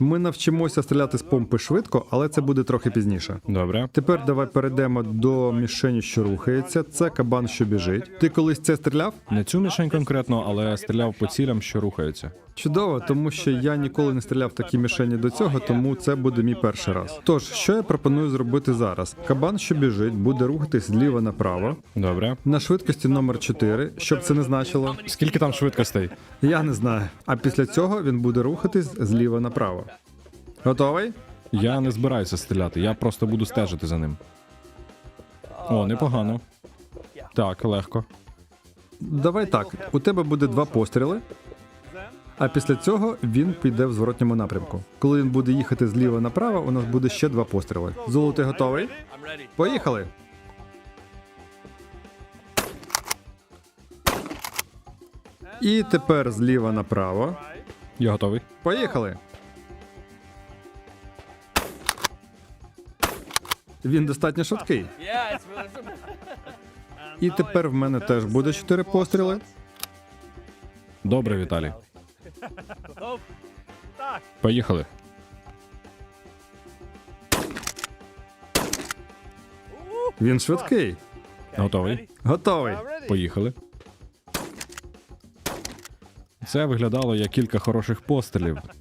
Ми навчимося стріляти з помпи швидко, але це буде трохи пізніше. Добре. Тепер давай перейдемо до мішені, що рухається. Це кабан, що біжить. Ти колись це стріляв? Не цю мішень конкретно, але стріляв по цілям, що рухаються. Чудово, тому що я ніколи не стріляв в такі мішені до цього, тому це буде мій перший раз. Тож, що я пропоную зробити зараз? Кабан, що біжить, буде рухатись зліва направо Добре. на швидкості номер 4, щоб це не значило. Скільки там швидкостей? Я не знаю. А після цього він буде рухатись зліва направо. Готовий? Я не збираюся стріляти, я просто буду стежити за ним. О, непогано. Так, легко. Давай так. У тебе буде два постріли. А після цього він піде в зворотньому напрямку. Коли він буде їхати зліва направо, у нас буде ще два постріли. Золо, ти готовий? Поїхали! І тепер зліва направо. Я готовий. Поїхали. Він достатньо швидкий. І тепер в мене теж буде чотири постріли. Добре, Віталій. Поїхали. Він швидкий. Готовий. Готовий. Поїхали. Це виглядало як кілька хороших пострілів.